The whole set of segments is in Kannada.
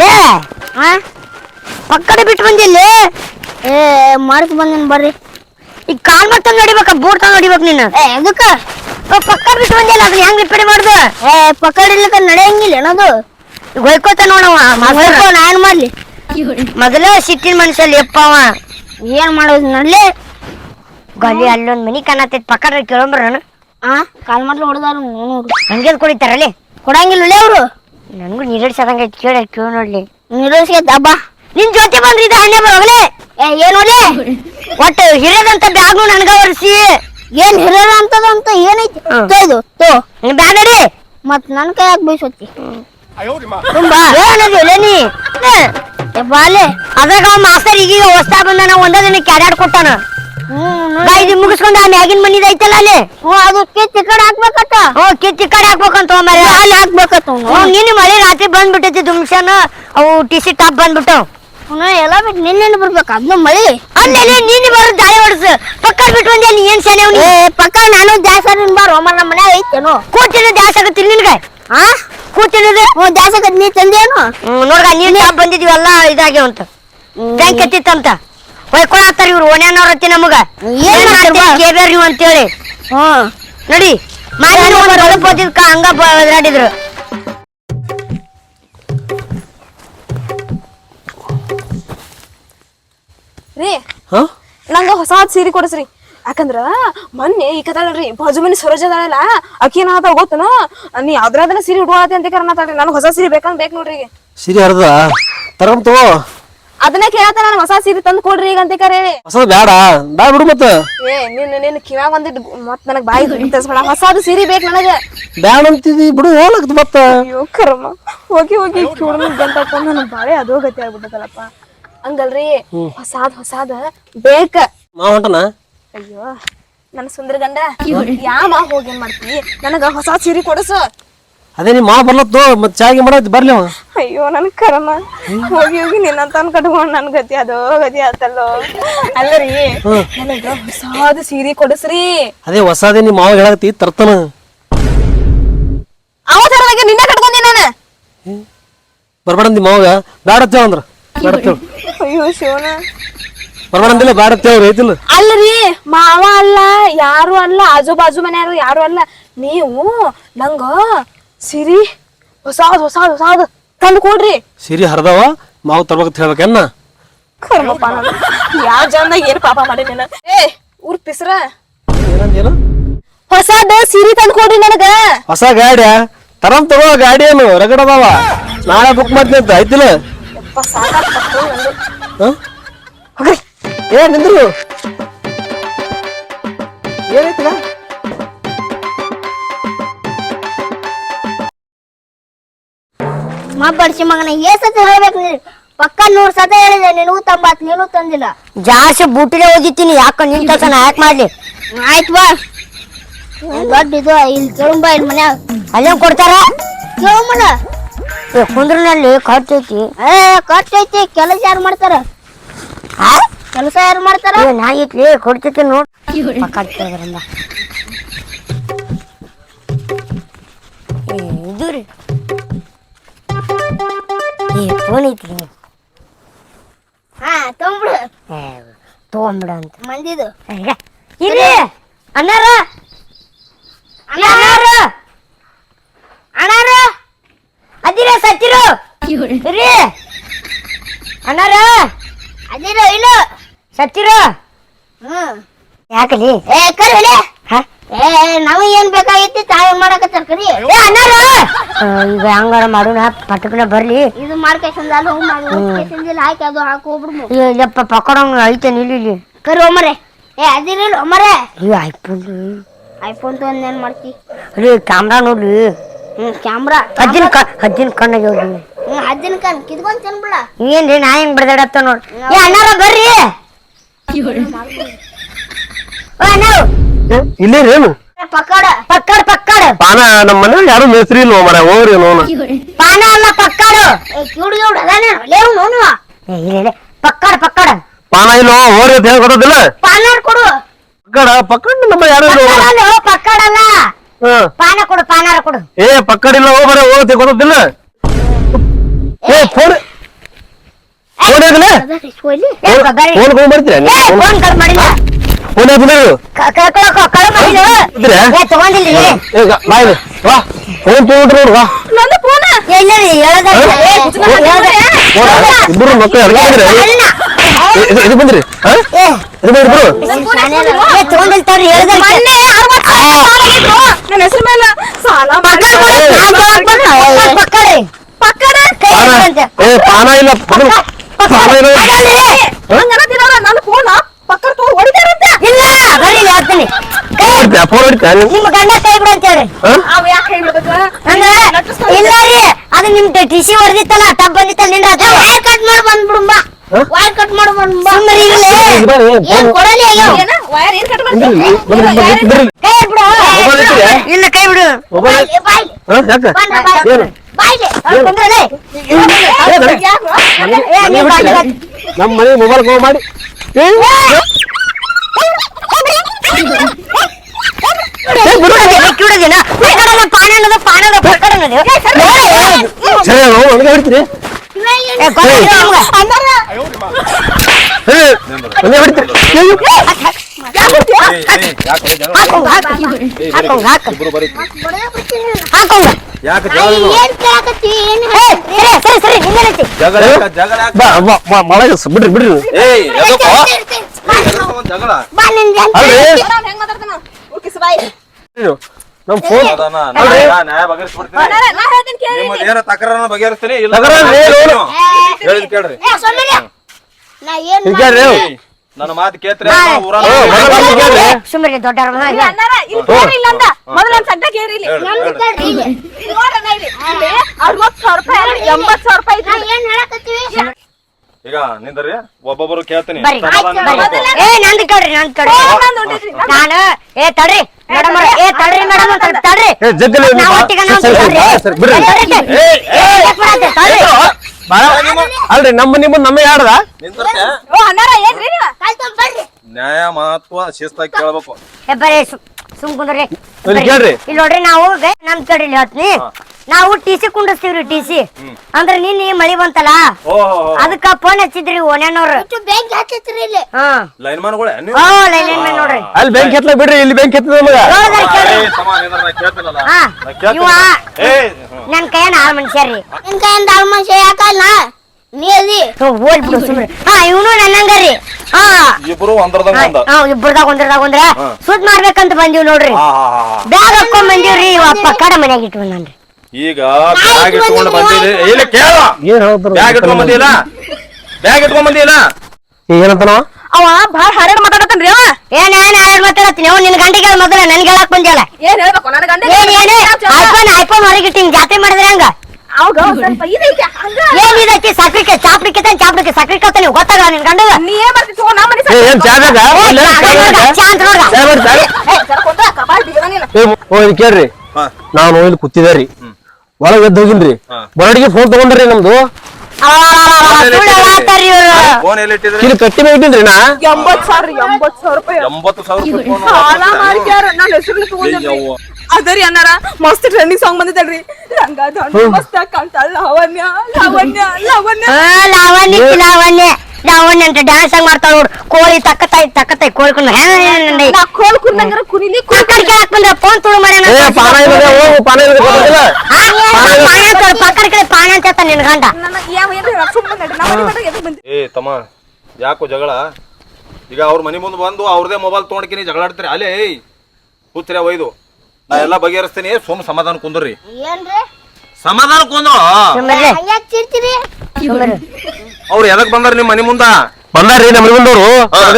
ಲೇ! ಹಾ ಪಕ್ಕಡೆ ಬಿಟ್ಟು ಬಂದಿಲ್ಲಿ? ಏ ಮರ್ತ್ ಬಂದಿನ ಬರ್ರಿ. ಈಗ ಕಾಲ್ ಮಾಡ್ತಾ ನಡಿಬೇಕ ಬೂಟ್ ತಂದ್ ನಡಿಬೇಕು ನೀನು? ಏ ಎದಕ್ಕ? ಪಕ್ಕ ಬಿಟ್ಟು ಬಂದಿಲ್ಲ ಅದನ್ನ ಹೆಂಗ್ ರಿಪೇರಿ ಮಾಡುದು? ಏ ಪಕಡಿಲಿಕ್ಕ ನಡೆಯಂಗಿಲ್ಲ ಏನದು? ಹೊಯ್ಕೋತ ನೋಡವ ಹೋಗ್ಕೊ, ನಾ ಏನ್ ಮಾಡ್ಲಿ? ಮೊದಲ ಸಿಟ್ಟಿನ ಮನುಷ್ಯಲ್ಲಿ ಎಪ್ಪವ ಏನ್ ಮಾಡೋದು ನಡ್ಲಿ? ಗಲ್ಲಿ ಅಲ್ಲೊಂದ್ ಮನಿ ಕಾಣತೈತಿ ಪಕ್ಕಡ ನಾನು ಆ ಕಾಲ್ ಮಾಡ್ಲಿ ಹೊಡೆದಾರ ನೋಡು. ಹಂಗೆ ಕುಡಿತಾರಲ್ಲಿ ಕೊಡಂಗಿಲ್ಲ ಅವ್ರು. ನನಗೂ ನೀರಡಿಸದಂಗ ಕೇಳಿ ಕ್ಯೂ ನೋಡ್ಲಿ. ನೀರಡಿಸ್ಗೆ ದಬ್ಬ ನಿನ್ ಜೊತೆ ಬಂದ್ರಿ ಇದು ಹಣ್ಣೆ ಏ ಏನ್ ನೋಡ್ಲಿ? ಒಟ್ಟು ಹಿರಿಯದಂತ ಬ್ಯಾಗ್ನು ನನಗ ಒರೆಸಿ. ಏನ್ ಹಿರಿಯರ ಅಂತ ಏನೈತಿ? ಇದು ತೋ. ನೀನ್ ಬ್ಯಾಗ್ ನಡಿ. ಮತ್ ನನ್ ಕೈಯಾಗ ಬೀಸೊತ್ತಿ ತುಂಬಾ. ಏನದು ಲೇನಿ ಬಾಲೆ. ಅದ್ರಾಗ ಮಾಸ್ತರ್ ಈಗ ಹೊಸ್ತಾ ಬಂದ ನಾ ಒಂದ ದಿನ ಕ್ಯಾಡ್ಯಾಡ್ ಕೊಟ್ಟಾನ. ಇದು ಮುಗಿಸ್ಕೊಂಡ ಆ ಮ್ಯಾಗಿನ ಮನಿದ ಐತಲ್ಲ ಅಲ್ಲಿ? ಹ್ಞೂ ಅದು ಕಿತ್ತಿ ಕಡೆ ಹಾಕ್ಬೇಕತ್ತ ಹ್ಞೂ ಕಿಚ್ಚಿ ಕಡೆ ಹಾಕ್ಬೇಕಂತ ಮರ ಅಲ್ಲಿ ಹಾಕ್ಬೇಕತ್ತ ಹ್ಞೂ ನಿನ್ನ ಮಳೆ ರಾತ್ರಿ ಬಂದ್ಬಿಟ್ಟೈತಿ ದುಮ್ಶಾನ ಅವು ಟಿ ಸಿ ಟಾಪ್ ಬಂದ್ಬಿಟ್ಟು. ಎಲ್ಲ ಬಿಟ್ಟು ನಿನ್ನೆ ಬರ್ಬೇಕು ಅದನ್ನ ಮಳಿ. ಅಲ್ಲೇ ನೀನು ಬರೋ ದಾಳಿ ಹೊಡ್ಸು. ಪಕ್ಕ ಬಿಟ್ಟು ಬಂದೆ ನೀ ಏನ್ ಶಾನೆ ಏ ಪಕ್ಕ ನಾನು ಜಾಸ್ತಿ ಬಾರ ಒಮ್ಮ ನಮ್ಮ ಮನ್ಯಾಗ ಐತೇನು. ಕೂತಿನ ದ್ಯಾಸ ಆಗತ್ತಿಲ್ಲ ನಿನ್ಗೆ? ಆ? ಕೂತಿನದು ಹ್ಞೂ ದಾಸಕ ನೀ ತಂದೇನು? ನೋಡ್ಗ ನೀನ್ ಬಂದಿದೀವಿ ಬಂದಿದ್ವಲ್ಲ ಇದಾಗ್ಯಾವಂತ. ಬ್ಯಾಂಕ್ ಎತ್ತಿತ್ತಂತ ಹೊಯ್ಕೊಳತ್ತಾರ ಇವ್ರು ಓಣ್ಯಾನವ್ರ ಹತ್ತಿ ನಮಗ. ಏನ್? ಕೇಳ್ಬೇಡ್ರಿ ನೀವು ಅಂತೇಳಿ. ಹ್ಮ್ ನೋಡಿ ಹೋದಿದ್ಕ ಹಂಗ ಬದಲಾಡಿದ್ರು ರೀ ಹಾ? ನಂಗ ಹೊಸ ಸೀರೆ ಕೊಡಿಸ್ರಿ. ಯಾಕಂದ್ರ ಮೊನ್ನೆ ಈ ಕದಾಳ್ರಿ ಬಾಜು ಮನಿ ಸರೋಜ ಅದಾಳಲ್ಲ ಅಕ್ಕಿ ಏನಾದ ಗೊತ್ತನ? ನೀ ಯಾವ್ದ್ರಾದ್ರ ಸೀರೆ ಉಡುವಂತ ಅಂತ ಕರ್ನಾತಾಳ್ರಿ. ನಾನು ಹೊಸ ಸೀರೆ ಬೇಕಂದ್ ಬೇಕು ನೋಡ್ರಿ ಸೀರೆ ಹರ್ದ ತರಮ್ ತಗೋ. ಅದನ್ನ ಕೇಳತ್ತ ನಾನು ಹೊಸ ಸೀರೆ ತಂದು ಕೊಡ್ರಿ ಈಗ ಅಂತ ಕರೆ. ಹೊಸದ್ ಬ್ಯಾಡ ಬ್ಯಾಡ ಬಿಡು ಮತ್ತ. ಏ ನಿನ್ನ ನಿನ್ನ ಕಿವ್ಯಾಗ ಒಂದಿಟ್ಟು ಮತ್ ನನಗ್ ಬಾಯಿ ತರಿಸ್ಬೇಡ ಹೊಸಾದು ಸೀರೆ ಬೇಕು ನನಗ. ಬ್ಯಾಡ ಅಂತಿದಿ ಬಿಡು ಹೋಗ್ಲಕ್ ಮತ್ತ. ಅಯ್ಯೋ ಕರ್ಮ. ಹೋಗಿ ಹೋಗಿ ಕಿವಣ ಗಂಟ ನನಗ್ ಬಾಳೆ ಅದೋ ಗತಿ ಆಗ್ಬಿಟ್ಟದಲ್ಲಪ್ಪ. ಹಂಗಲ್ರಿ ಹೊಸಾದ್ ಹೊಸಾದ ಬೇಕ. ಮಾವ ಹೊಂಟನ? ಅಯ್ಯೋ ನನ್ನ ಸುಂದರ ಗಂಡ ಯಾವ ಹೋಗಿ ಏನ್ ಮಾಡ್ತಿ? ನನಗ ಹೊಸ ಸೀರೆ ಕೊಡಸು. ಅದೇ ನಿಮ್ಮ ಮಾವ ಬರ್ಲತ್ತು? ಮತ್ತೆ ಚಾಗಿ ಮಾಡತ್ ಬರ್ಲಿ ಅವ. ಅಯ್ಯೋ ನನ್ ಕರಮ. ಹೋಗಿ ಹೋಗಿ ನಿನ್ನಂತನ್ ಕಟ್ಕೊಂಡ್ ನನ್ ಗತಿ ಅದೋ ಗತಿ ಆತಲ್ಲೋ. ಅಲ್ಲರಿ ನನಗ ಹೊಸಾದ ಸೀರೆ ಕೊಡಸ್ರಿ. ಅದೇ ಹೊಸದೇ ನಿಮ್ಮ ಮಾವ ಹೇಳಕತ್ತಿ ತರ್ತನ. ಅವ ತರದಾಗ ನಿನ್ನ ಕಟ್ಕೊಂಡಿ ನಾನು. ಬರ್ಬೇಡಂದಿ ಮಾವಾಗ. ಬ್ಯಾಡ ಅಂತೇವ ಅಂದ್ರ. ಬ್ಯಾಡ ಅಂತೇವ್ ಅಯ್ಯೋ ಶಿವನ. ಬರ್ಬೇಡಂದಿಲ್ಲ ಬ್ಯಾಡ ಅಂತೇವ್ರಿ ಐತಿಲ್ಲ. ಅಲ್ರಿ ಮಾವ ಅಲ್ಲ ಯಾರು ಅಲ್ಲ ಆಜು ಬಾಜು ಮನೆಯಾರು ಯಾರು ಅಲ್ಲ. ನೀವು ನಂಗ ಸಿರಿ ಹೊಸಾದ್ ಹೊಸಾದ್ ಹೊಸಾದ್. ತಂದು ಕೊಡ್ರಿ. ಸಿರಿ ಹರ್ದವ ಮಾವು ತರ್ಬೇಕಂತ ಹೇಳ್ಬೇಕನ್ನ ಕರ್ಮಪ್ಪ ನಾನು ಯಾವ ಜನ ಏನ್ ಪಾಪ ಮಾಡಿ ನೀನ? ಏ ಊರ್ ಪಿಸ್ರ. ಏನಂದೇನು? ಹೊಸಾದ ಸೀರೆ ತಂದು ಕೊಡ್ರಿ ನನಗ. ಹೊಸ ಗಾಡಿ ತರಂ ತಗೋ ಗಾಡಿ ಏನು ರಗಡ ಅದಾವ. ನಾಳೆ ಬುಕ್ ಮಾಡ್ತೀನಿ ಅಂತ ಐತಿಲ್ಲ ಯಪ್ಪ ಸಾಕಾಗ್ತಪ್ಪ ನಂದು. ಹ? ಹೋಗ್ರಿ. ಏ ನಿಂದ್ರು. ಏನೈತಿಲ್ಲ ಮಾ ಬಡ್ಸಿ ಮಗನ ಏ ಸತಿ ಹೇಳ್ಬೇಕು ನೀನು? ಪಕ್ಕ ನೂರ್ ಸತ ಹೇಳಿದೆ ನಿನಗೂ ತಂಬಾತ್ ನೀನು ತಂದಿಲ್ಲ. ಜಾಸ್ತಿ ಬುಟ್ಟಿಗೆ ಹೋಗಿತ್ತೀನಿ ಯಾಕ ನಿನ್ ಕೆಲಸ ನಾ ಯಾಕೆ ಮಾಡ್ಲಿ? ಆಯ್ತು ಬಾ. ದೊಡ್ಡ ಇದು ಇಲ್ಲಿ ಕೇಳುಂಬ ಇಲ್ಲಿ ಮನ್ಯಾಗ ಅಲ್ಲೇ ಕೊಡ್ತಾರ? ಕೇಳುಮಣ ಏ ಕುಂದ್ರನಲ್ಲಿ ಖರ್ಚೈತಿ ಏ ಖರ್ಚು ಐತಿ ಕೆಲಸ ಯಾರು ಮಾಡ್ತಾರ? ಕೆಲಸ ಯಾರು ಮಾಡ್ತಾರ? ಏ ನಾ ಐತ್ಲಿ ಕೊಡ್ತೈತಿ ನೋಡ್. ಪಕ್ಕ ಕೇಳಿದ್ರಂದ ಏ ಇದು ರೀ. ಏ ಫೋನ್ ಹಾ ತೊಂಬಿಡು ತಗೊಂಬಿಡ ಅಂತ. ಮಂದಿದು. ಇರಿ ಇರ್ರಿ ಅಣ್ಣಾರ. ಅಣ್ಣಾರ. ಅಣ್ಣಾರ. ಅದಿರ ಸತ್ತಿರು. ರೀ ಅಣ್ಣಾರ. ಅದಿರೋ ಇಲ್ಲ. ಸತ್ತಿರು. ಹ್ಮ್. ಯಾಕಲಿ? ಏ ಕರಿ ಹಾ? ಏ ನಾವು ಏನ್ ಬೇಕಾಗೈತಿ ತಾವೇ ಮಾಡಕತ್ತಾರ ಕರಿ. ಏ ಅಣ್ಣಾರ! ಈಗ ಹಂಗಾರ ಮಾಡೋಣ ಪಟಕನ ಬರ್ಲಿ. ಇದು ಮಾಡ್ಕೇಸಂದ ಅಲ್ಲ ಹೂ ಮಾಡಿ. ಕೇಸಂದಿಲ್ಲ ಹಾಕಿ ಅದು ಹಾಕಿ ಹೋಗ್ಬಿಡ್ಮು. ಏ ಇಲ್ಲಪ್ಪ ಐತೆ ನಿಲ್ಲಿ ಕರಿ ಒಮ್ಮರೆ. ಏ ಅದಿರಲ್ಲ ಒಮ್ಮರೆ. ಈ ಐಫೋನ್. ಐಫೋನ್ ತಗೊಂಡ್ ಏನ್ ಮಾಡ್ತಿ? ರೀ ಕ್ಯಾಮ್ರಾ ನೋಡ್ರಿ ಹ್ಮ್ ಕ್ಯಾಮ್ರಾ ಹದ್ದಿನ ಹದ್ದಿನ ಕಣ್ಣಾಗ ಹೋಗ್ರಿ ಹ್ಮ್ ಹದ್ದಿನ ಕಣ್ ಕಿದ್ಕೊಂಡ್ ತಿನ್ಬಿಡ. ಏನ್ರಿ ನಾ ಹೆಂಗ್ ಬಿಡ್ದಾಡತ್ತ ನೋಡ್ರಿ ಏ ಅಣ್ಣಾರ ಬರ್ರಿ. ಓ ಅಣ್ಣಾರು. ಇಲ್ಲೇ ಏನು ಪಕ್ಕಡ. ಪಕ್ಕಡ್ ಪಕ್ಕಡ್. ಪಾನ ನಮ್ಮ ಮನೆ ಯಾರು ಮೇಸ್ರಿ ಇಲ್ವ ಮರ ಹೋಗ್ರಿ ನೋನ ಪಾನ ಅಲ್ಲ ಪಕ್ಕಡು. ಕಿವುಡು ಕಿವುಡು ಅದಾನೆ ಲೇವು ನೋನು ಇಲ್ಲ ಇಲ್ಲ. ಪಕ್ಕಡ್ ಪಕ್ಕಡ್. ಪಾನ ಇಲ್ವ ಹೋಗ್ರಿ ಅಂತ ಹೇಳಿ ಗೊತ್ತಿಲ್ಲ ಪಾನಾರ್ ಕೊಡು. ಪಕ್ಕಡ ಪಕ್ಕಡ ನಮ್ಮ ಯಾರು ಪಕ್ಕಡ ಪಕ್ಕಡ್ ಅಲ್ಲ. ಪಕ್ಕಡ್ ಪಾನ ಕೊಡು ಪಾನಾರ ಕೊಡು. ಏ ಪಕ್ಕಡಿಲ್ಲ ಇಲ್ಲ ಫೋನ್ ಫೋನ್ ಯಾಕಲೆ? ಕೊಯ್ಲಿ ಏ ಫೋನ್ ಫೋನ್ ಮಾಡ್ತೀರಾ ಏ ಫೋನ್ ಕಟ್ ಮಾಡಿಲ್ಲ. ಫೋನ್ ಬಂದಿರು ಕಳ್ಕೊಳಕ ಕಳ ಮಾಡಿಲ್ಲ ಇದ್ರಾ? ಏ ತಗೊಂಡಿಲ್ಲ. ಏ ಗಾ- ಬಾ ಇಲ್ಲಿ. ಬಾ. ಫೋನ್ ತಗೊಂಡ್ರು ನೋಡು ಬಾ. ನಂದು ಫೋನ್. ಎಲ್ಲ ಹೇಳದ ಫೋನ್ ಇಬ್ರು ಮಕ್ಕಳು ಅರ್ಗ ಬಂದ್ರಿ. ಇದು ಬಂದ್ರಿ. ಇದು ಬಂದ್ರಿ ನನ್ನ ಹೆಸರು ಮೇಲೆ ಸಾಲ ಪಕ್ಕಡೆ. ಪಾನ. ಇಲ್ಲ. ಪಾನ ಇಲ್ಲ ಹಂಗನ್ನತಿರಲ್ಲ ನನ್ನ ಫೋನ್ ಪಕ್ಕದ ತಗೊಂಡು ಹೊಡಿತಾರಂತೆ ಇಲ್ಲ ಬರ್ರಿ ಇಲ್ಲಿ ಹೇಳ್ತೀನಿ ಕೈ ಹೊಡಿತ್ಯಾ ಫೋನ್ ಗಂಡ ಕೈ ಬಿಡು ಅಂತ ಹೇಳ್ರಿ ಹಾ? ಅವ ಯಾಕೆ ಹೇಳ್ಬೇಕು ಅಂದ್ರೆ ಇಲ್ಲ ರೀ ಅದು ನಿಮ್ ಟಿ ಸಿ ಹೊಡೆದಿತ್ತಲ್ಲ ಟಬ್ ಬಂದಿತ್ತಲ್ಲ ನಿಂದ ಅದು? ವೈರ್ ಕಟ್ ಮಾಡಿ ಬಂದ್ಬಿಡುಮ್ಮ ವೈರ್ ಕಟ್ ಮಾಡಿ ಸುಮ್ಮನೆ ಇರ್ಲಿ. ಇದು ಬರ್ರಿ, ಏನ್ ಕೊಡಲಿ ಅಯ್ಯೋ? ವೈರ್ ಏನ್? ಕಟ್ ಬಂದ್ರಿ. ಕೈ ಬಿಡು ಇಲ್ಲ ಕೈ ಬಿಡು. ಯಾಕೆ. ನಮ್ಮ ಮನೆ ಮೊಬೈಲ್ ಫೋನ್ ಮಾಡಿ. ಸ- ಬಿಡ್ರಿ ಬಿಡ್ರಿ ಜಗಳ ನಮ್ ಫೋನ್ ಏನ ಬಗೆಹರಿಸ್ತೀನಿ ಇಲ್ಲ ಹೇಳಿದ್ ಕೇಳ್ರಿ. ನಾ ಏನ್? ನನ್ನ ಮಾತು ಕೇಳ್ತ್ರಿ ಸುಮ್ಮನೆ ಐತಿ ಈಗ ನಿಂದ್ರಿ ಒಬ್ಬೊಬ್ಬರು ಕೇಳ್ತೀನಿ. ನಾನು ಏ ತಡ್ರಿ. ಮೇಡಮ್ ಏ ತಡ್ರಿ ಮೇಡಮ್ ಒಂದ್ ಸ್ವಲ್ಪ ತಡ್ರಿ ಏ ಜಗ್ಗಲಿ ನೀವು. ಒಟ್ಟಿಗೆ ತಡ್ರಿ. ಏ, ಏ? ತಡ್ರಿ. ಅಲ್ರಿ ನಮ್ಮ ನಿಮ್ಮ ನಮ್ಮ ಯಾರ್ದ ಓ ಏನ್ರಿ ನೀವು ನ್ಯಾಯ ಮಹತ್ವ ಶಿಸ್ತಾಗಿ ಕೇಳ್ಬೇಕು ಏ ಬರ್ರಿ ಸು- ಸುಮ್ ಕುಂದ್ರಿ ಇಲ್ಲಿ ಕೇಳ್ರಿ. ಇಲ್ಲಿ ನೋಡ್ರಿ ನಾವು ನಮ್ ಕಡೆ ಇಲ್ಲಿ ಹೇಳ್ತೀನಿ ನಾವು ಟಿ ಸಿ ಕುಂಡಿಸ್ತೀವ್ರಿ ಟಿ ಸಿ ಅಂದ್ರ ನಿನ್ನೆ ಮಳಿ ಬಂತಲ್ಲ ಅದಕ್ಕ ಫೋನ್ ಹಚ್ಚಿದ್ರಿ ಓನ್ಯಾನವ್ರು ಲೈನ್ ಮೇಲೆ ನೋಡ್ರಿ ಅಲ್ಲಿ ಬೆಂಕಿ ಎತ್ತಲ ಬಿಡ್ರಿ ಇಲ್ಲಿ ಬ್ಯಾಂಕ್ ಹತ್ತದ ನಮಗ. ನೋಡಿದ್ರಿ ಕೇಳ್ರಿ ಏಯ್, ತಮ್ಮ, ನಿಂದ್ರ ನಾ ಕೇಳ್ತೀನಲ್ಲ. ಹಾ ನಾ ಕೇಳ್ತೀನಿ. ಇವ ಏಯ್, ಹ್ಮ್. ನನ್ ಕೈಯನ್ ಆಳ್ ಮನುಷ್ಯರಿ ನಿನ್ ಕೈಯಿಂದ ಆಳ್ ಮನುಷ್ಯ ಯಾಕಲ್ಲ ನೀ ಅದಿ ಹೋಲ್ ಬಿಡು ಸುಮ್ನೆ. ಹಾ ಇವನು ನನ್ನಂಗರಿ ಹಾ. ಇಬ್ರು ಒಂದ್ರದಾಗ ಒಂದ. ಹಾ ಇಬ್ರದಾಗ ಒಂದ್ರದಾಗ ಒಂದ್ರ. ಸುದ್ ಮಾಡ್ಬೇಕಂತ ಬಂದಿವ್ ನೋಡ್ರಿ. ಬ್ಯಾಗ್ ಹಾಕೊಂಡ್ ಬಂದಿವ್ರಿ ಅಪ್ಪ ಕಡ ಮನ್ಯಾಗ ಇಟ್ಕೊಂಡ್ ನನ್ರಿ ಈಗ ಬ್ಯಾಗ್ ಇಟ್ಕೊಂಡು ಬಂದಿರಿ ಇಲ್ಲ ಕೇಳ. ಏನ್ ಹೇಳ್ತಾರ ಬ್ಯಾಗ್ ಇಟ್ಕೊಂಡ್ ಬಂದಿಲ್ಲ ಬ್ಯಾಗ್ ಇಟ್ಕೊಂಡ್ ಬಂದಿಲ್ಲ ಏನಂತನ ಅವ ಬಾಳ ಹಾರಾಡ್ ಮಾತಾಡತನ್ರಿ ಅವ. ಏನ್ ಏನ್ ಯಾರು ಮಾತಾಡತ್ತೀನಿ? ಅವ್ನು ನಿನ್ ಗಂಟೆಗೆ ಮೊದಲ ನನ್ಗೆ ಹೇಳಕ್ ಬಂದಿಯಲ್ಲ? ಏನ್ ಹೇಳ್ಬೇಕು? ನನ್ನ ಗಂಡ ಏನ್ ಏನ್? ಐಫೋನ್ ಐಫೋನ್ ಹೊರಗಿಟ್ಟಿಂಗ್ ಜಾತ್ರೆ ಮಾಡಿದ್ರೆ ಹಂಗ? ಅವಾಗ ಸ್ವಲ್ಪ ಇದೈತಿ ಹಂಗ. ಏನ್ ಇದೈತಿ ಸಕ್ರಿಕೆ ತಾನೆ ಗೊತ್ತಾಗಲ್ಲ ಗೊತ್ತಾಗ ನಿನ್ ಗಂಡಗ. ನೀ ಏನ್ ಮಾಡ್ತಿ ತಗೋ ನಾ ಮನೆ ಏ ಏನ್ ಚಾದಾಗ? ಇಲ್ಲ, ಚಾ ಮಾಡ್ದ? ಚಾ ಅಂತ ನೋಡ್ದ. ಚಾ ಕಬಾಳ್ ಬಿಗದ ಓ ಇಲ್ಲಿ ಕೇಳ್ರಿ. ನಾನು ಇಲ್ಲಿ ಕೂತಿದ್ದೆ ರೀ ಒಳಗೆ ಎದ್ದು ಹೋಗಿನ್ರಿ. ಬರಡಿಗೆ ಫೋನ್ ತಗೊಂಡ್ರಿ ನಮ್ದು. ಫೋನ್ ಎಲ್ಲಿ ಇಟ್ಟಿದ್ರಿ ಇಲ್ಲಿ ಕಟ್ಟಿ ನಾ ಎಂಬತ್ ಸಾವಿರ ಎಂಬತ್ ಸಾವಿರ ರೂಪಾಯಿ. ಎಂಬತ್ತು ಸಾವಿರ ರೂಪಾಯಿ ಸಾಲ ನನ್ನ ಹೆಸರು ತಗೊಂಡ್ರಿ ಅದರಿ ಅನ್ನಾರ ಮಸ್ತ್ ಟ್ರೆಂಡಿಂಗ್ ಸಾಂಗ್ ಬಂದಿದ್ದಲ್ರಿ ರಂಗ ದಂಡ ಮಸ್ತ್ ಕಾಣ್ತಾಳ ಲಾವಣ್ಯ ಲಾವಣ್ಯ ಲಾವಣ್ಯ. ಲಾವಣ್ಯ ಲಾವಣ್ಯ. ಲಾವಣ್ಯ ಅಂತ ಡ್ಯಾನ್ಸ್ ಹಂಗ್ ಮಾಡ್ತಾವ್ ನೋಡು. ಕೋಳಿ ತಕ್ಕತಾಯ್ ತಕ್ಕತಾಯ್ ಕೋಳಿ ಕುಂದ ನಾ ಕೋಲ್ ಕುರ್ದಂಗರ ಕುನಿಲಿ ಪಕ್ಕಡ್ ಕೇಳಕ್ ಬಂದ ಫೋನ್ ತುಳು ಮಾಡ್ಯಾನ ಏ ಪಾನ ಇದೆ ಹೋಗು ಪಾನ ಇದೆ ಗೊತ್ತಿಲ್ಲ ಪಕ್ಕಡ ಕಡೆ ಪಾನ ಅಂತ ಹೇಳ್ತಾನೆ ನಿನ್ ಗಂಡ. ಏ ತಮ್ಮ ಯಾಕೋ ಜಗಳ? ಈಗ ಅವ್ರ ಮನೆ ಮುಂದೆ ಬಂದು ಅವ್ರದೇ ಮೊಬೈಲ್ ತೊಗೊಂಡ್ಕಿನಿ ಜಗಳ ಆಡ್ತೀರಿ. ಅಲ್ಲೇ ಏಯ್ ಕೂತ್ರೆ ಒಯ್ದು. ನಾ ಎಲ್ಲ ಬಗೆಹರಿಸ್ತೀನಿ. ಸುಮ್ ಸಮಾಧಾನ ಕುಂದ್ರಿ. ಏನ್ರಿ? ಸಮಾಧಾನ ಕುಂದ್ರು ಸುಮ್ಮನೆ ಹಂಗ್ಯಾಕ್ ಚಿರ್ತೀರಿ ಸುಮ್ಮನೆ ಅವ್ರು ಎದಕ್ ಬಂದಾರ ನಿಮ್ ಮನಿ ಮುಂದ? ಬಂದಾರ್ರಿ ನಮ್ಮ ಮನೆ ಬಂದವರು ನಾನು.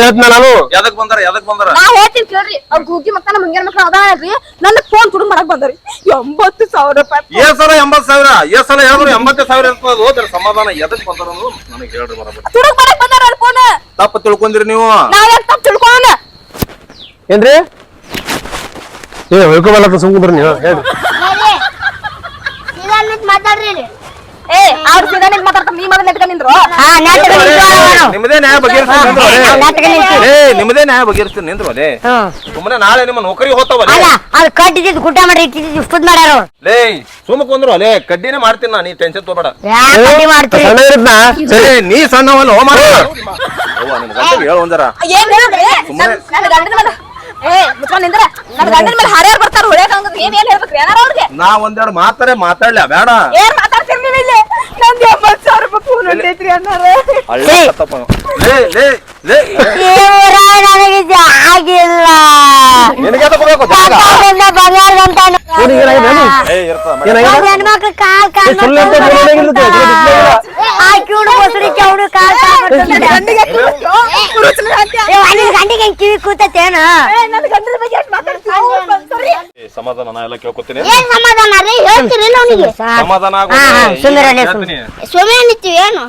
ಎದಕ್ ಬಂದಾರ ಎದಕ್ ಬಂದಾರ? ನಾ ಹೇಳ್ತೀನಿ ಕೇಳ್ರಿ ಅವ್ರ ಗೂಗಿ ಮಕ್ಕಳ ಮುಂಗೇನ ಮಕ್ಳು ಅದಾಳ್ರಿ ನನ್ನ ಫೋನ್ ತುಡು ಮಾಡಕ್ ಬಂದಾರಿ ಎಂಬತ್ತು ಸಾವಿರ ರೂಪಾಯಿ ಏ ಸಲ ಎಂಬತ್ ಸಾವಿರ ಏ ಸಲ ಹೇಳಿದ್ರು ಎಂಬತ್ತು ಸಾವಿರ ಇರ್ತದ ಹೋದ್ರ ಸಮಾಧಾನ ಎದಕ್ ಬಂದಾರ ಅನ್ನೋದು ನನಗೆ ಹೇಳ್ರಿ ಬರಬೇಕು ತುಡುಗ್ ಮಾಡಕ್ ಬಂದಾರ ಅವ್ರ ಫೋನ್ ತಪ್ಪು ತಿಳ್ಕೊಂದಿರಿ ನೀವು. ಯಾಕೆ ತಪ್ಪು ತಿಳ್ಕೊಳ್ಳೋಣ ಏನ್ರಿ? ಏ ಹೇಳ್ಕೊಬಲ್ಲ ಸುಮ್ಕುಂದ್ರಿ ನೀವು. ಹೇಳ್ರಿ. ನಿಂತ್ ಮಾತಾಡ್ರಿ ಏ ಅವ್ರ ನಿಂತ ಮಾತಾಡ್ತಾರ ನೀ ಮೊದಲು ನೆಟ್ಕೊಂಡ್ ನಿಂದ್ರು. ಹಾ ನಾಟಕ ನಿಮ್ಮದೇ ನ್ಯಾಯ ಬಗೆಹರಿಸ್ತೀನಿ ನಿಂದ್ರು. ಹಾ, ಏ ನಿಮ್ಮದೇ ನ್ಯಾಯ ಬಗೆಹರಿಸ್ತೀನಿ ನಿಂದ್ರು ಸುಮ್ಮನೆ ನಾಳೆ ನಿಮ್ಮ ನೌಕರಿ ಹೋಗ್ತಾವಲ್ಲ ಅಲ್ಲ ಅದು ಕಟ್ಟಿದ್ದು ಗುಡ್ಡ ಮಾಡಿ ಇಟ್ಟಿದ್ದು ಇಷ್ಟುದ್ ಮಾಡ್ಯಾರ ಅವ್ರು. ಲೇ ಸುಮ್ಮ ಕುಂದ್ರು ಅಲೆ ಕಡ್ಡಿನೇ ಮಾಡ್ತೀನಿ ನಾ ನೀ ಟೆನ್ಷನ್ ತಗೋಬೇಡ. ಯಾಕೆ ಕಡ್ಡಿ ಮಾಡ್ತೀರಿ? ಸಣ್ಣ ಇರುತ್ತಾ ಸರಿ ನೀ ಸಣ್ಣವಲ್ಲ ಹೋಮ ಅವ್ವ ನಿಮ್ ಗಂಟೆಗೆ ಹೇಳು ಒಂದರ ಏನ್ ಹೇಳಿದ್ರಿ ನನ್ ನನ್ ಗಂಡನ ಏ ಮುಚ್ಕೊಂಡ್ ನಿಂದ್ರ ನನ್ನ ಗಂಡನ ಮೇಲೆ ಹರ್ಯಾರ್ ಬರ್ತಾರ ಹೊಳ್ಯಾಕ ಏನ್ ಏನ್ ಹೇಳ್ಬೇಕ್ರಿ ಏನಾರ ಅವ್ರಿಗೆ ನಾ ಒಂದೆರಡು ಮಾತಾರೆ ಮಾತಾಡ್ಲ ಬೇಡ ಏನ್ ಮಾತಾಡ್ತೀರಿ ನೀವು ಇಲ್ಲಿ ನಂದು ಎಂಬತ್ತು ಸಾವಿರ ರೂಪಾಯಿ ಫೋನ್ ಹೊಂಟೈತ್ರಿ ಅನ್ನಾರ ಹಳ್ಳಿ ಕತ್ತಪ್ಪ. ಲೇ ಲೇ ಲೇ ದೇವರ ನನಗೆ ಇದು ಆಗಿಲ್ಲ ನಿನಗೆ ಬಂಗಾರ ಪಾಪದಿಂದ ಬಂಗಾರದಂತ ಏ ಇರ್ತ ಹೆಣ್ಮಕ್ಳು ಕಾಲ್ ಕಾಲ್ ಸುಳ್ಳು ಅಂತ ಬೋರ್ಡ್ ಆಗಿರುತ್ತೆ, ಇದು. ಆಕಿ ಹುಡು ಮೊಸರಿ ಚೌಡು ಕಾಲ್ ಕಾಲ್ ಮಾಡ್ಕೊಂಡ್ ಗಂಡಿಗೆ ಏ, ನಿನ್ ಗಂಡಿಗೆ ಹೆಂಗ್ ಕಿವಿ ಕೂತೈತೇನ. ಸಮಾಧಾನ ನಾ ಎಲ್ಲ ಕೇಳ್ಕೊತೀನಿ. ಏನ್ ಸಮಾಧಾನ? ರೀ ಹೇಳ್ತೀರಿಲ್ಲ ಅವನಿಗೆ? ಸಮಾಧಾನ ಆಗು. ಹಾ, ಹಾ, ಈಗ ಸುಮ್ನಿರು ಅಲ್ಲೇ ಹೇಳ್ತೀನಿ. ಸೊಮೆ ಅನ್ನಿತ್ತೀವಿ ಏನು?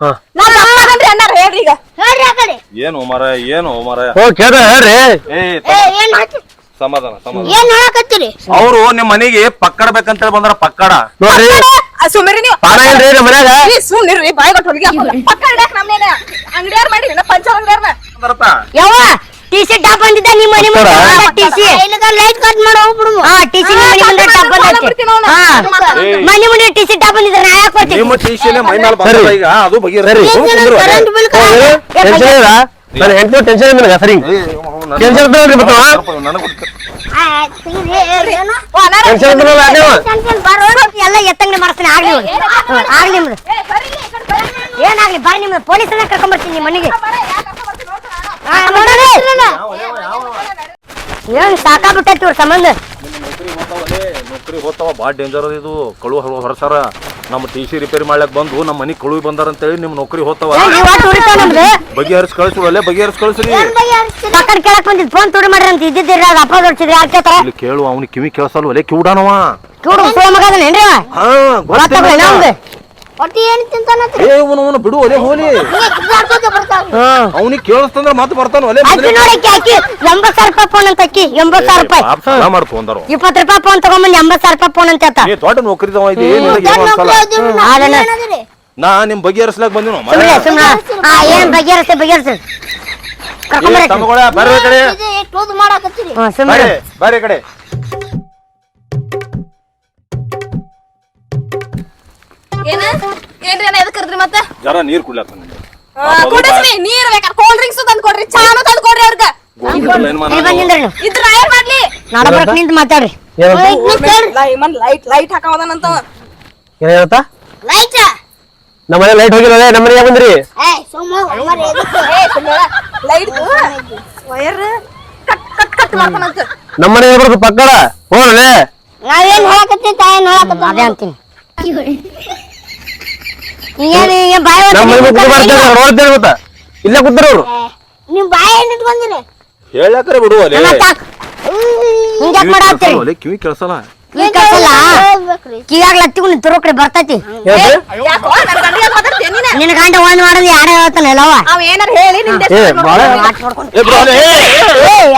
ಹಾ. ನಾನ್ ಅಪ್ಪಗಂದ್ರೆ ಹೇಳ್ರಿ ಈಗ. ಹೇಳ್ರಿ ಆ ಕಡೆ. ಏನು ಮರ ಏನು ಮರ ಓ ಕೇಳ್ದ ಹೇಳ್ರಿ. ಏ ಏ ಏನ್ ಹೇಳ್ತಿ- ಸಮಾಧಾನ ಸಮಾಧಾನ. ಏನ್ ಹೇಳಕತ್ತೀರಿ? ಅವ್ರು ನಿಮ್ ಮನೆಗೆ ಪಕ್ಕಡ ಬೇಕಂತೇಳಿ ಬಂದ್ರ ಪಕ್ಕಡ. ನೋಡ್ರಿ ಸುಮ್ರಿ ನೀವು ಪಾನ ಏನ್ರಿ ನಮ್ಮ ಮನ್ಯಾಗ? ಸುಮ್ನಿರ್ರಿ ಬಾಯ್ ಕೊಟ್ಟು ಹೊಲಿಗೆ ಹಾಕೋಲ್ಲ ಪಕ್ಕ ಹಿಡ್ಯಾಕ ನಮ್ನೇನ ಅಂಗಡಿಯಾರ್ ಮಾಡಿ ನಾ ಪಂಚ ಅಂಗಡಿಯಾರ್ನ ಬಂದಾರಪ್ಪ ಯವ್ವ ಟಿ ಸಿ ಟಾಪ್ ಬಂದಿದ್ದ ನಿಮ್ಮ ಮನೆ ಮುಂದೆ? ಟಿ. ಲೈಟ್ ಕಟ್ ಮಾಡಿ ಹಾ ನಿಮ್ಮ ಮನೆ ಮುಂದೆ ಟಾಪ್ ಬಂದೈತಿ ಹಾ. ಏಯ್. ಮನೆ ಮುಂದೆ ಟಿ ಸಿ ಟಾಪ್ ಬಂದಿದ್ರೆ ನಾ ಯಾಕೆ ಕೊಡ್ತೀನಿ? ನಿಮ್ಮ ಟೀಶಿನೇ ಮೈ ಮೇಲೆ ಈಗ. ಅದು ಬಗೆಹರಿ ಕರೆಂಟ್ ಬಿಲ್ ಟೆನ್ಷನ್ ಇಲ್ಲ. ನನ್ನ ಹೆಂಡತಿ ಟೆನ್ಷನ್ ಇಲ್ಲ ಸರಿ. ಟೆನ್ಷನ್ ಎಲ್ಲ ಎತ್ತಂಗಡಿ ಮಾಡಿಸ್ತೀನಿ ಆಗ್ಲಿ ಇವ್ರು. ಹ್ಮ್, ಆಗ್ಲಿ ನಿಮ್ದು ಏನಾಗ್ಲಿ ಬಾರಿ ನಿಮ್ದು ಪೊಲೀಸನ್ನ ಕರ್ಕೊಂಡ್ ಬರ್ತೀನಿ ನಿಮ್ಮ ಮನೆಗೆ ಹಾ, ನೋಡೋಣ. ಏನ್ ಸಾಕಾಗ್ಬಿಟ್ಟೈತಿ ಇವ್ರ ಸಂಬಂಧ. ನೌಕರಿ ಹೋಗ್ತಾವ ಭಾಳ ಡೇಂಜರ್ ಅದ ಇದು. ಕಳು ಹೊರಸಾರ. ನಮ್ಮ ಟಿ ಸಿ ರಿಪೇರಿ ಮಾಡ್ಲಕ್ ಬಂದು ನಮ್ಮ ಮನಿ ಕಳು ಬಂದಾರ ಅಂತೇಳಿ ನಿಮ್ ನೌಕರಿ ಹೋಗ್ತಾವ. ಏನ್ ಕಳ್ಸು ಅಲ್ಲೇ ಬಗೆಹರಿಸಿ ಬಗೆಹರಿಸಿ ಕಳಿಸ್ರಿ. ಪಕ್ಕದ ಕೇಳಕ್ ಬಂದಿದ್ ಫೋನ್ ತುಡಿ ಮಾಡ್ರಿ ಅಂತ ಇದ್ದಿದ್ದಿರ ಅದು ಅಪ್ಪ ಇಲ್ಲಿ ಕೇಳು ಅವ್ನಿಗೆ ಕಿವಿ ಕೇಳಿಸಲ್ವಲ್ಲೇ ಒಲೆ ಕಿವುಡಾನವ ಸುಳ ಮಗ ಅದನ್ನೇನ್ರಿ ಅವ? ಹಾ ಗೊತ್ತಾಗ್ಲಿ ನಮ್ಗೆ ಹೊಟ್ಟಿ ಏನ್ ತಿಂತಾನತ್ರಿ ಏ ಇವನು ಅವನು ಬಿಡು ಅದೇ ಹೋಲಿ. ಅವನಿಗೆ ಕೇಳಿಸ್ತಂದ್ರ ಮತ್ತೆ ಬರ್ತಾನ ಒಲೆ ಎಂಬತ್ ಸಾವಿರ ರೂಪಾಯಿ ಫೋನ್ ಅಂತ ಅಕ್ಕಿ ಎಂಬತ್ ಸಾವಿರ ರೂಪಾಯಿ. ಮಾಡ್ಕೊಂಡಾರ ಇಪ್ಪತ್ತು ರೂಪಾಯಿ ಫೋನ್ ತಗೊಂಬಂದ್ ಎಂಬತ್ ಸಾವಿರ ರೂಪಾಯಿ ಫೋನ್ ಅಂತ ಹೇಳ್ತಾ. ನೀ ದೊಡ್ಡ ನೌಕರಿ ಇದೆ ನಿನಗೆ ಏನು ಅನ್ಸಲ್ಲ ನಾ ನಿಮ್ ಬಗೆಹರಿಸ್ಲಾಕ್ ಬಂದಿನ ಸುಮ್ನೆ ಹಾ ಏನ್ ಬಗೆಹರಿಸಿ ಬಗೆಹರಿಸಿ ಕರ್ಕೊಂಬರಕ್ಕೆ ಬರ್ರಿ ಈ ಕಡೆ. ಮಾಡಾಕತ್ತೀರಿ. ಬರ್ರಿ ಬರ್ರಿ ಈ ಕಡೆ. ಏನ ಏನ್ರಿ ಅಣ್ಣ ಎದಕ್ ಕರ್ದ್ರಿ ಮತ್ತೆ? ಜರ ನೀರ್ ಕುಡ್ಲಾಕ ಕೊಡಿಸ್ರಿ ನೀರ್ ಬೇಕಾ? ಕೋಲ್ಡ್ ಡ್ರಿಂಕ್ಸ್ ತಂದ್ ಕೊಡ್ರಿ ಚಾನು ತಂದ್ ಕೊಡ್ರಿ ಅವ್ರಿಗೆ. ಇದ್ರ ಏನ್ ಮಾಡ್ಲಿ? ನಡಬರ್ಕ್ ನಿಂತ್ ಮಾತಾಡ್ರಿ. ಲೈಮನ್ ಲೈಟ್ ಲೈಟ್ ಹಾಕವದಾನಂತ ಏನ್ ಹೇಳ್ತಾ ಲೈಟ್. ನಮ್ಮ ಮನೆ ಲೈಟ್ ಹೋಗಿಲ್ಲ ನಮ್ಮ ಮನೆಗೆ ಬಂದ್ರಿ? Light wire? Cut cut cut ಮಾಡ್ತಾನಂತ ನಮ್ಮ ಮನೆ ಬರ್ತದೆ ಪಕ್ಕಡ. ಹೋಗ್ರಲ್ಲೇ ನಾವೇನ್ ಹೇಳಕತ್ತಿ ತಾಯಿ ಹೇಳಕತ್ತ ಅದೇ ಅಂತೀನಿ. ನಮ್ಮ ಮನೆ ಮುಂದೆ ಬರ್ತಾರೆ ನೋಡ್ತೇನೆ ಗೊತ್ತಾ ಇಲ್ಲೇ ಕೂತಾರ ಅವ್ರು. ನೀವ್ ಬಾಯಿ ಏನ್ ಹೇಳಕ್ರೆ ಬಿಡು ಒಲೆ ಹಿಂಗ್ಯಾಕ್ ಮಾಡಾತ್ತೀರಿ ಒಲೆ ಕಿವಿ ಕೇಳಿಸಲ್ಲ. ಕಿವಿ ಕಳ್ಸಲ್ಲ? ಹೇಳ್ಬೇಕ್ರಿ ಕಿವ್ಯಾಗ ಲತ್ತಿಗೂ ನಿನ್ ತುರುಕ್ರಿ ಬರ್ತೈತಿ. ಯಾಕೋ? ನನ್ ಗಂಡಿಗೆ ಮಾತಾಡ್ತೀನಿ ನೀನ? ನಿನ್ ಗಂಡ ಒಂದ್ ಮಾಡೋದು ಯಾರೇ ಹೇಳ್ತಾನೆ ಏನಾರ ಹೇಳಿ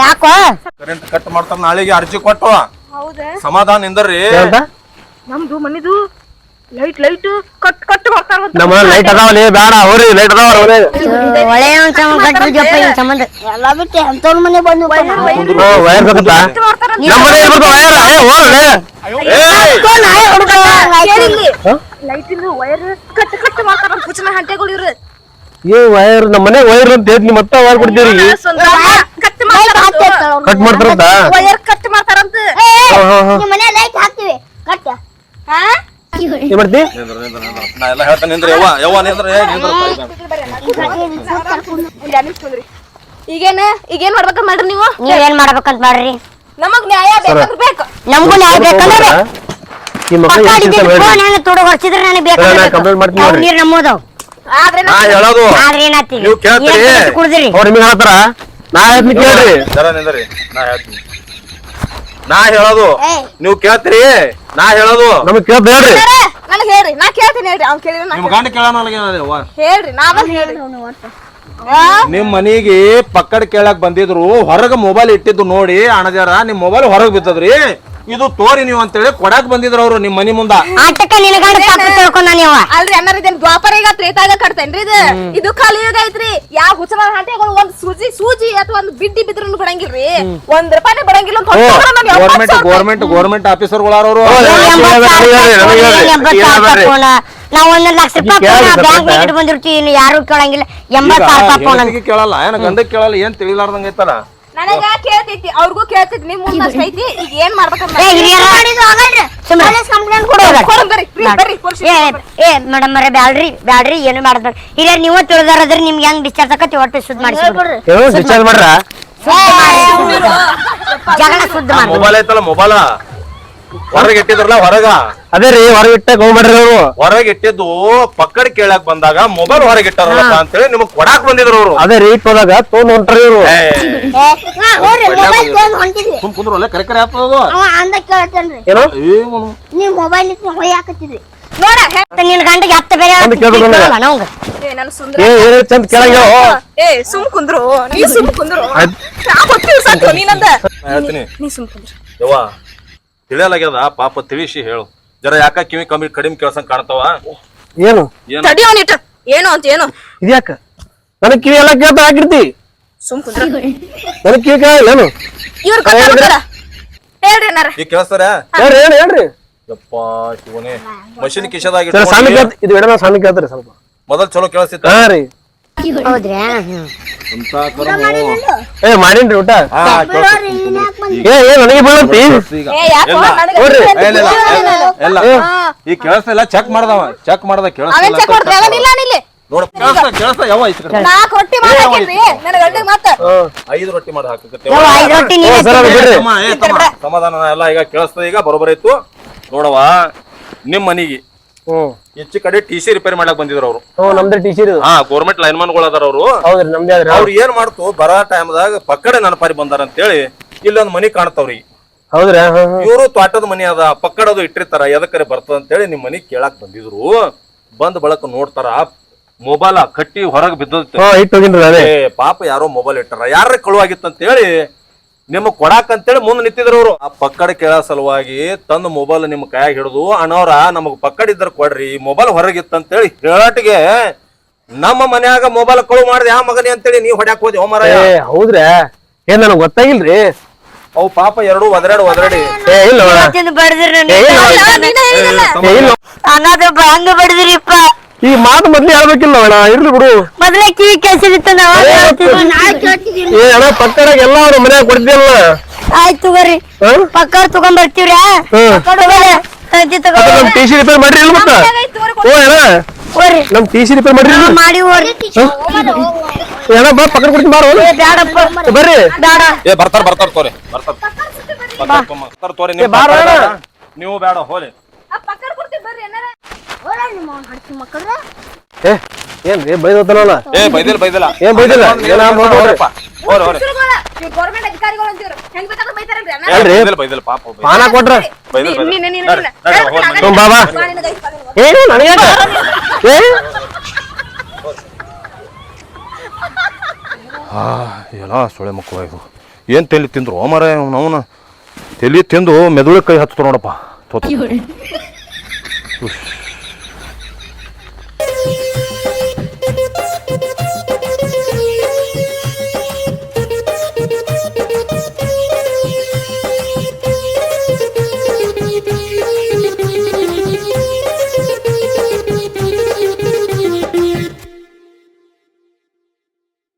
ಯಾಕೋ? ಕರೆಂಟ್ ಕಟ್ ಮಾಡ್ತಾರ ನಾಳೆಗೆ ಅರ್ಜಿ ಕೊಟ್ಟು. ಹೌದಾ? ಸಮಾಧಾನ ನಿಂದರ್ರಿ ನಮ್ದು ಮನಿದು ಲೈಟ್ ಲೈಟ್ ಕಟ್ ಕಟ್ ಮಾಡ್ತಾರ ನಮ್ಮ ಮನೆ ಲೈಟ್ ಬೇಡ ಲೈಟ್ ಅದಾವ ಒಳ್ಳೆ ಸಂಬಂಧ ಕಟ್ಟಿದ್ಯಪ್ಪ ಈ ಸಂಬಂಧ. ಎಲ್ಲಾ ಬಿಟ್ಟು ಎಂತವ್ರ ಮನೆ ಬಂದು ಓ ವಯರ್ ಬೇಕಂತ ನಮ್ಮ ಮನೆ ಬರ್ತಾವ ವಯರ್ ಏ ಲೈಟ್ ಇರೋ ವೈರ್ ಕಟ್ ಕಟ್ ಮಾಡ್ತಾರ. ಕುಚನ ಹಂಟೆಗಳು ಇರು ಏ ವಯರ್ ನಮ್ಮ ಮನೆ ವಯರ್ ಅಂತ ಹೇಳಿ ಮತ್ತೆ ವೈರ್ ಕೊಡ್ತೀರಿ? ಕಟ್ ಮಾಡ್ತಾರ ಕಟ್ ಮಾಡ್ತಾರಂತ. ವೈರ್ ಕಟ್ ಮನೆ ಲೈಟ್ ಹಾಕ್ತಿವಿ. ಕಟ್ ಹಾ? ಏನ್ ಮಾಡ್ತಿ ನಾ ಎಲ್ಲ ಹೇಳ್ತೇನೆ ನಿಂದ್ರಿ ಯವ್ವ ಯವ್ವ ನಿಂದ್ರಿ ಈಗೇನ ಈಗೇನ್ ಮಾಡ್ಬೇಕಂತ ಮಾಡ್ರಿ ನೀವು? ಏನ್ ಮಾಡ್ಬೇಕಂತ ಮಾಡ್ರಿ? ನಮಗ್ ನ್ಯಾಯ ಬೇಕು ಬೇಕು. ನಮಗೂ ನ್ಯಾಯ ಬೇಕಂದ್ರೆ ಈ ಮಕ್ಕಳು ಪಕ್ಕ ಏನ್ ಚಿಂತೆ ಫೋನ್ ಮಾಡಿ ಹೆಂಗ ತುಡುಗ್ ಹೊಡ್ಸಿದ್ರೆ ನನಗೆ ನಾ ಬೇಕಾದ್ರೆ complaint ಮಾಡ್ತೀನಿ ನೋಡ್ರಿ. ನೀರ್ ನಮ್ಮದವ್ ಆದ್ರೆ ನಾ ಹೇಳೋದು. ಆದ್ರೆ ಏನಾಗ್ತೀವಿ ನೀವು ಕೇಳ್ತೀರಿ? ಕುಡ್ದಿರಿ. ಅವ್ರ ನಿಮಗೆ ಹೇಳ್ತಾರ. ನಾ ಹೇಳ್ತೀನಿ ಕೇಳ್ರಿ. ಜರ ನಿಂದ್ರಿ. ನಾ ಹೇಳ್ತೀನಿ. ನಾ ಹೇಳೋದು. ನೀವು ಕೇಳ್ತೀರಿ? ನಾ ಹೇಳೋದು. ನಮಗ್ ಕೇಳ್ತೀರಿ ಹೇಳ್ರಿ ನನಗ್ ಹೇಳ್ರಿ. ನಾ ಕೇಳ್ತೀನಿ ಹೇಳ್ರಿ. ಅವ್ನ್ ಕೇಳಿದ್ರೆ ನಿಮ್ ಗಂಡ ಕೇಳೋನಲ್ಲ ಹೇಳ್ರಿ ನಾ ಬಂದ್ ಹೇಳ್ರಿ. ನಿಮ್ ಮನಿಗೆ ಪಕ್ಕದ ಕೇಳಕ್ ಬಂದಿದ್ರು ಹೊರಗ ಮೊಬೈಲ್ ಇಟ್ಟಿದ್ದು ನೋಡಿ ಅಣಜಾರ ನಿಮ್ ಮೊಬೈಲ್ ಹೊರಗ್ ಬಿತ್ತದ್ರಿ ಇದು ತೋರಿ ನೀವು ಅಂತೇಳಿ ಕೊಡಾಕ್ ಬಂದಿದ್ರು ಅವ್ರು ನಿಮ್ ಮನಿ ಮುಂದ ಆಟಕ್ಕ ನಿನ್ನ ಗಂಡ ತಪ್ಪು ತಿಳ್ಕೊಂಡ ನೀವ ಅಲ್ರಿ ಅನ್ನಾರ ಇದೇನ್ ದ್ವಾಪರ ಈಗ ತ್ರೇತಾಗ ಕಟ್ತೇನ್ರಿ ಇದು ಇದು ಕಲಿಯುಗ ಐತ್ರಿ ಯಾವ ಹುಚ್ಚನ ಹಾಂಟಿಗಳು ಒಂದ್ ಸೂಜಿ ಸೂಜಿ ಅಥವಾ ಒಂದ್ ಬಿಡ್ಡಿ ಬಿದ್ರು ಬಿಡಂಗಿಲ್ರಿ ಒಂದ್ ರೂಪಾಯಿ ಬಿಡಂಗಿಲ್ಲ ಅಂತ ಗೋರ್ಮೆಂಟ್ ಗೌರ್ಮೆಂಟ್ ಗೌರ್ಮೆಂಟ್ ನಾವ್ ಒಂದ್ ಲಕ್ಷ ರೂಪಾಯಿ ಬ್ಯಾಂಕ್ ಬಂದಿರ್ತೀವಿ ಯಾರು ಕೇಳಂಗಿಲ್ಲ ಎಂಬತ್ ಸಾವಿರ ರೂಪಾಯಿ ಕೇಳಲ್ಲ ಏನ ಗಂಡಕ್ ಕೇಳಲ್ಲ ಏನ್ ತಿಳಿಲಾರ್ದಂಗ ಐತಲ್ಲ ನನಗ ಕೇಳ್ತೈತಿ ಅವ್ರಿಗೂ ಕೇಳ್ತೈತಿ ನಿಮ್ ಮುಂದಷ್ಟ ಐತಿ ಈಗ ಏನ್ ಮಾಡ್ಬೇಕಂತ ಏ ಮೇಡಮ್ ಅರೆ ಬ್ಯಾಡ್ರಿ ಬ್ಯಾಡ್ರಿ ಏನು ಮಾಡ್ಬೇಕು ಹಿರಿಯರ್ ನೀವು ತಿಳಿದಾರದ್ರಿ ನಿಮ್ಗೆ ಹೆಂಗ್ ಡಿಸ್ಚಾರ್ಜ್ ಆಕತಿ ಒಟ್ಟು ಸುದ್ದಿ ಏನೋ ಡಿಸ್ಚಾರ್ಜ್ ಮಾಡ್ರ? ಜಗಳ ಸುದ್ದಿ ಮಾಡಿ ಮೊಬೈಲ್ ಐತಲ್ಲ ಮೊಬೈಲ ಹೊರಗೆ ಇಟ್ಟಿದ್ರಲ್ಲ ಹೊರಗ? ಅದೇ ರೀ ಹೊರಗೆ ಇಟ್ಟಾಗ ಹೋಗ್ಬೇಡ್ರಿ ಅವರು ಹೊರಗೆ ಇಟ್ಟಿದ್ದು ಪಕ್ಕಡ ಕೇಳಕ್ ಬಂದಾಗ ಮೊಬೈಲ್ ಹೊರಗೆ ಇಟ್ಟಾರಲ್ಲಪ್ಪ ಅಂತೇಳಿ ನಿಮಗ್ ಕೊಡಾಕ್ ಬಂದಿದ್ರು ಅವರು. ಅದೇ ರೀ ಇಟ್ಟು ಹೋದಾಗ ತೋನ್ ಹೊಂಟ್ರಿ ಇವ್ರು. ಸುಮ್ ಕುಂದ್ರಲ್ಲ ಕರೆ ಕರೆ ಆಗ್ತದ ಅವ ಅಂದ ಕೇಳ್ತೇನ್ರಿ. ಏನೋ? ನೀವ್ ಮೊಬೈಲ್ ಇಟ್ಟು ಹೊಯ್ಯಾಕತ್ತಿದ್ರಿ ನೋಡ ಹೆ- ನಿನ್ ಗಂಟೆಗೆ ಹತ್ತು ಬೇರೆ ಒಂದು ಕೇಳ್ಬೇಕು ಏ ನನ್ ಸುಂದ್ರ ಏ ಏನ್ ಚಂದ ಕೇಳಂಗ ಏ ಸುಮ್ ಕುಂದ್ರು ನೀ ಸುಮ್ ಕುಂದ್ರು. ನಾ ಗೊತ್ತಿವ್ ಸಾಕು ನೀನಂದ. ಹೇಳ್ತೀನಿ. ನೀ ಸುಮ್ ಕುಂದ್ರು. ಯವ್ವ ತಿಳಿಯಲಾಗ್ಯದ? ಪಾಪ ತಿಳಿಸಿ ಹೇಳು. ಜರ ಯಾಕ ಕಿವಿ ಕಮ್ಮಿ ಕಡಿಮೆ ಕೇಳ್ಸಂಗ್ ಕಾಣ್ತಾವ? ಏನು? ಏನ್? ತಡಿ ಅವನಿಟ್ಟು ಏನು ಅಂತ ಏನು? ಇದ್ಯಾಕ? ನನಗ್ ಕಿವಿ ಎಲ್ಲ ಕೇಳ್ತಾ ಹಾಕಿರ್ತಿ ಸುಮ್ ಕುಂದ್ರು. ನನಗ್ ಕಿವಿ ಕೇಳಿಲ್ಲ ಏನು? ಇವ್ರ ಹೇಳ್ರಿ ಅನ್ನಾರ ಈಗ ಕೇಳಿಸ್ತಾರ? ಹೇಳ್ರಿ ಹೇಳ್ರಿ ಹೇಳ್ರಿ. ಯಪ್ಪ ಶಿವನೇ. ಮಷಿನ್ ಕಿಶದಾಗಿ ಸರ್ ಸಣ್ಣ ಕೇಳ್ತ ಇದು ಎಡಮ ಸಣ್ಣ ಕೇಳ್ತಾರೆ ಸ್ವಲ್ಪ. ಮೊದಲ್ ಚಲೋ ಕೇಳಿಸ್ತಿತ್ತ? ಹಾ ರೀ. ಏ ಮಾಡೀನ್ರಿ ಊಟ. ಏ ಏ ನನಗೆ ಬೀಳತ್ತಿ ಇಲ್ಲ. ಈ ಕೇಳಿಸ್ತಿಲ್ಲ ಚೆಕ್ ಮಾಡ್ದವ ಚೆಕ್ ಮಾಡ್ದ ಕೇಳಿಸ್ತಿಲ್ಲ ನೋಡ ಕೇಳಿಸ್ತ ಕೇಳಿಸ್ತ ಯಾವ ಕಡೆ. ಐದು ರೊಟ್ಟಿ ಮಾಡಿ ಸಮಾಧಾನ ಎಲ್ಲ ಈಗ ಕೇಳಿಸ್ತದ ಈಗ ಬರೋಬರ್ ಇತ್ತು. ನೋಡವಾ ನಿಮ್ ಮನಿಗೆ. ಹೆಚ್ಚು ಕಡೆ ಟಿ ಸಿ ರಿಪೇರಿ ಮಾಡಕ್ ಬಂದಿದ್ರು ಅವರು. ಹ್ಮ್ ನಮ್ದೇ ಟಿ ಸಿ ಹಾ ಗೌರ್ಮೆಂಟ್ ಲೈನ್ಮನ್ಗಳು ಅದಾರ ಅವರು. ಹೌದ್ರಿ ನಮ್ದೇ ಆದ್ರಿ. ಅವ್ರು ಏನ್ ಮಾಡ್ತು ಬರೋ ಟೈಮ್ದಾಗ ಪಕ್ಕಡೆ ನನ್ನ ಪಾರಿ ಬಂದಾರ ಅಂತೇಳಿ ಇಲ್ಲೊಂದ್ ಮನಿ ಕಾಣ್ತಾವ್ರಿ. ಹೌದ್ರಾ ಹಾ ಹಾ ಇವರು ತ್ವಾಟದ ಮನಿ ಅದ ಪಕ್ಕಡದು ಇಟ್ಟಿರ್ತಾರ ಎದಕ್ಕರೆ ಬರ್ತದ ಅಂತೇಳಿ ನಿಮ್ ಮನಿ ಕೇಳಾಕ್ ಬಂದಿದ್ರು. ಬಂದ್ ಬಳಕ ನೋಡ್ತಾರ ಮೊಬೈಲ್ ಕಟ್ಟಿ ಹೊರಗ್ ಬಿದ್ದ ಹಾ ಇಟ್ಟು ಹೋಗಿನ್ರಿ ಅದೇ ಪಾಪ ಯಾರೋ ಮೊಬೈಲ್ ಇಟ್ಟಾರ. ಯಾರ ಕಳುವಾಗಿತ್ತು ಅಂತೇಳಿ ನಿಮಗ್ ಕೊಡಾಕ್ ಅಂತೇಳಿ ಮುಂದೆ ನಿಂತಿದ್ರು ಅವರು ಆ ಪಕ್ಕಡ ಕೇಳೋ ಸಲುವಾಗಿ ತಂದು ಮೊಬೈಲ್ ನಿಮ್ ಕೈಯಾಗ ಹಿಡಿದು ಅಣ್ಣವ್ರ ನಮಗ್ ಪಕ್ಕಡ ಇದ್ರ ಕೊಡ್ರಿ ಮೊಬೈಲ್ ಹೊರಗಿತ್ತು ಅಂತೇಳಿ ಹೇಳಟಿಗೆ ನಮ್ಮ ಮನ್ಯಾಗ ಮೊಬೈಲ್ ಕಳು ಮಾಡಿದ ಯಾವ ಮಗನಿ ಅಂತೇಳಿ ನೀವ್ ಹೊಡ್ಯಾಕ್ ಹೋದಿ ಹೋಮರ ಏ ಹೌದ್ರಿ ಏನ್ ನನಗ್ ಗೊತ್ತಾಗಿಲ್ರಿ ಅವು ಪಾಪ ಎರಡು ಒದರಾಡಿ ಒದರಾಡಿ ಏ ಇಲ್ಲ ನೋಡ. ಬಡ್ದಿರಿ ಏ, ಇಲ್ಲ. ಏ, ಇಲ್ಲ ಅನ್ನೋದು ಹಂಗ ಬಡ್ದಿರಿಪ್ಪ ಈ ಮಾತು ಮೊದ್ಲು ಹೇಳ್ಬೇಕಿಲ್ಲ ಅಣ್ಣ ಇರ್ಲಿ ಬಿಡು. ಮೊದಲೇ ಕಿವಿ ಕೆಲ್ಸಿತ್ತು ನಾವ್ ಏ ಅಣ್ಣ ಪಕ್ಕದಾಗ ಎಲ್ಲ ಅವ್ರ ಮನ್ಯಾಗ ಕೊಡ್ತೀವಲ್ಲ ಆಯ್ತು ತಗೋರಿ. ಹಾ? ಪಕ್ಕ ತಗೊಂಡ್ ಬರ್ತೀವ್ರಿ ಹ್ಮ್. ತಗೋ ನಮ್ ಟಿ ಸಿ ರಿಪೇರ್ ಮಾಡ್ರಿ ಇಲ್ಲ ಮತ್ತ ಓ ಅಣ್ಣ ಹೋರಿ ನಮ್ ಟಿ ಸಿ ರಿಪೇರ್ ಮಾಡ್ರಿ ಮಾಡಿ ಅಣ್ಣ ಬಾ ಪಕ್ಕ ಕೊಡ್ತೀನಿ ಬಾರೋ ಬರ್ರಿ. ಬ್ಯಾಡ. ಏ ಬರ್ತಾರ ಬರ್ತಾರ ತೋರಿ ಬರ್ತಾರ. ಬರ್ತಾರ ತೋರಿ ನೀವು ಬೇಡ ಹೋಲಿ ಪಕ್ಕದ ಕೊಡ್ತೀವಿ ಬರ್ರಿ ಅನ್ನಾರ ಏ ಏನ್ರಿ ಬೈದೋತನಲ್ಲ ಏ ಬೈದಿಲ್ಲ ಬೈದಿಲ್ಲ. ಏನ್ ಬೈದಿಲ್ಲ? ಏನ್ ಆಗ್ ನೋಡ್ರಿ. ಹೋರಪ್ಪ. ಹೋರಿ ಹೋರಿ ಗೌರ್ಮೆಂಟ್ ಅಧಿಕಾರಿಗಳು ಅಂತೀವ್ರು ಹೆಂಗ್ ಬೇಕಾದ್ರೆ ಬೈತಾರಲ್ರಿ ಅಣ್ಣ ಏ, ಬೈದಿಲ್ಲ ಬೈದಿಲ್ಲ ಪಾಪ ಬೈದಿಲ್ಲ. ಪಾನ ಕೊಟ್ರ? ಬೈದಿಲ್ಲ ನೀನ್- ನೀನ್- ನೀನ್-. ಏನು ನನಗೆ ಏ? ಆ ಎಲ್ಲ ಸೊಳೆ ಮಕ್ಕಳು ಇದು. ಏನು ತಲೆ ತಿಂದ್ರು? ಮರ ಅವನ ತಲೆ ತಿಂದು ಮೆದುಳು ಕೈ ಹತ್ತು ನೋಡಪ್ಪ. ತೋತ.